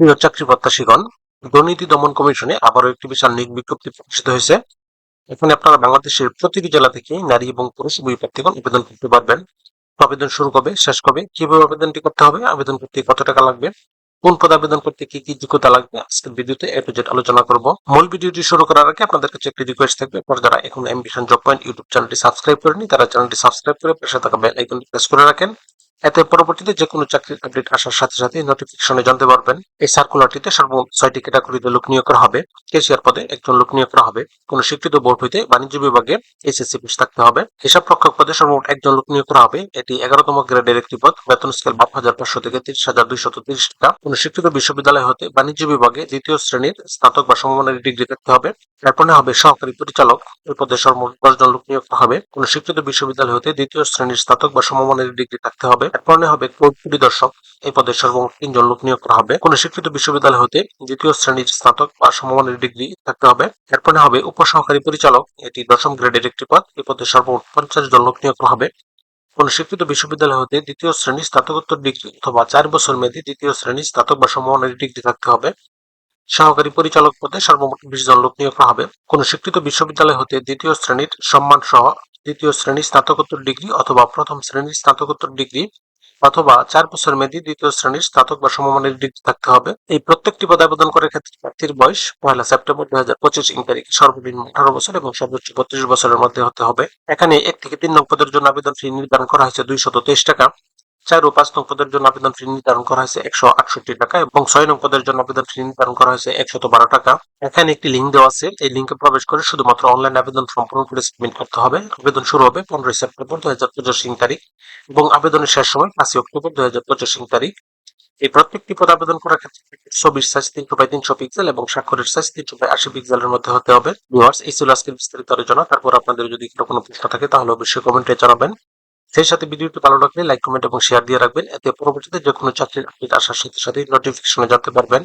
প্রিয় চাকরি প্রত্যাশীগণ, দুর্নীতি দমন কমিশনে আবারও একটি বিশাল নিয়োগ বিজ্ঞপ্তি প্রকাশিত হয়েছে। এখানে আপনারা বাংলাদেশের প্রতিটি জেলা থেকে নারী এবং পুরুষ উভয় প্রার্থীগণ আবেদন করতে পারবেন। আবেদন শুরু কবে, শেষ কবে, কীভাবে আবেদনটি করতে হবে, আবেদন করতে কত টাকা লাগবে, কোন পদে আবেদন করতে কি কি যোগ্যতা লাগবে, আজকের ভিডিওতে এ টু আলোচনা করব। মূল ভিডিওটি শুরু করার আগে আপনাদের কাছে একটি রিকোয়েস্ট থাকবে, আপনারা যারা এখন এমবিশন জব পয়েন্ট ইউটিউব চ্যানেলটি সাবস্ক্রাইব করেনি তারা চ্যানেলটি সাবস্ক্রাইব করে পাশে থাকা বেল আইকনটি প্রেস করে রাখেন। এতে পরবর্তীতে যে কোনো চাকরির আপডেট আসার সাথে সাথে নোটিফিকেশনে জানতে পারবেন। এই সার্কুলারটিতে সর্বমোট ছয়টি ক্যাটাগরিতে লোক নিয়োগ করা হবে। কেশিয়ার পদে একজন লোক নিয়োগ করা হবে। কোন স্বীকৃত বোর্ড হইতে বাণিজ্য বিভাগে এইচএসসি পাস থাকতে হবে। হিসাব রক্ষক পদে সর্বমোট একজন লোক নিয়োগ করা হবে। এটি এগারোতম গ্রেডের একটি পদ। বেতন স্কেল বারো হাজার পাঁচশো থেকে তিরিশ হাজার দুইশত তিরিশ টাকা। কোনো স্বীকৃত বিশ্ববিদ্যালয় হতে বাণিজ্য বিভাগে দ্বিতীয় শ্রেণির স্নাতক বা সমমানের ডিগ্রি থাকতে হবে। তারপরে হবে সহকারী পরিচালক। এই পদে সর্বমোট দশজন লোক নিয়োগ করা হবে। কোন স্বীকৃত বিশ্ববিদ্যালয় হতে দ্বিতীয় শ্রেণির স্নাতক বা সমমানের ডিগ্রি থাকতে হবে। তারপরে হবে কোর্ট পরিদর্শক? এই পদে সর্বমোট তিনজন লোক নিয়োগ করা হবে। কোন শিক্ষিত বিশ্ববিদ্যালয় হতে দ্বিতীয় শ্রেণির স্নাতক বা সমমানের ডিগ্রি থাকতে হবে। এরপরে হবে উপসহকারী পরিচালক। এটি দশম গ্রেডের একটি পদ। এই পদে সর্বমোট পঞ্চাশ জন লোক নিয়োগ করা হবে। কোন স্বীকৃত বিশ্ববিদ্যালয় হতে দ্বিতীয় শ্রেণির স্নাতকোত্তর ডিগ্রি অথবা চার বছর মেয়াদী দ্বিতীয় শ্রেণির স্নাতক বা সমমানের ডিগ্রি থাকতে হবে। সহকারী পরিচালক পদে সর্বমোট বিশ জন লোক নিয়োগ করা হবে। কোন স্বীকৃত বিশ্ববিদ্যালয় হতে দ্বিতীয় শ্রেণির সম্মান সহ দ্বিতীয় শ্রেণির স্নাতকোত্তর ডিগ্রি অথবা প্রথম শ্রেণির স্নাতকোত্তর ডিগ্রি অথবা চার বছর মেয়াদী দ্বিতীয় শ্রেণির স্নাতক বা সমমানের ডিগ্রি থাকতে হবে। এই প্রত্যেকটি পদে আবেদন করার ক্ষেত্রে প্রার্থীর বয়স পয়লা সেপ্টেম্বর দুই হাজার পঁচিশ ইং তারিখ সর্বনিম্ন আঠারো বছর এবং সর্বোচ্চ বত্রিশ বছরের মধ্যে হতে হবে। এখানে এক থেকে তিন নং পদের জন্য আবেদন ফি নির্ধারণ করা হয়েছে দুইশত তেইশ টাকা। চার ও পাঁচ নং পদের জন্য আবেদন ফি নির্ধারণ করা হয়েছে একশো আটষট্টি টাকা এবং ছয় নং পদের জন্য আবেদন ফি নির্ধারণ করা হয়েছে একশত বারো টাকা। এখানে একটি লিঙ্ক দেওয়া আছে। এই লিঙ্কে প্রবেশ করে শুধুমাত্র অনলাইন আবেদন ফর্ম পূরণ করে সাবমিট করতে হবে। আবেদন শুরু হবে পনেরোই সেপ্টেম্বর দুই হাজার পঁচিশ তারিখ এবং আবেদনের শেষ সময় পাঁচই অক্টোবর দুই হাজার পঁচিশ তারিখ। এই প্রত্যেকটি পদ আবেদন করার ক্ষেত্রে ছবির সাইজ তিনশো বাই তিনশো পিক্সেল এবং স্বাক্ষরের সাইজ তিনশো বাই আশি পিক্সেলের মধ্যে হতে হবে। ভিউয়ার্স এই ছিল বিস্তারিত আলোচনা। তারপর আপনাদের যদি কোনো প্রশ্ন থাকে, তাহলে অবশ্যই কমেন্টে জানাবেন। সেই সাথে ভিডিওটি ভালো লাগলে লাইক, কমেন্ট এবং শেয়ার দিয়ে রাখবেন। এতে পরবর্তীতে যে কোনো চাকরির আপডেট আসার সাথে সাথে নোটিফিকেশনে জানতে পারবেন।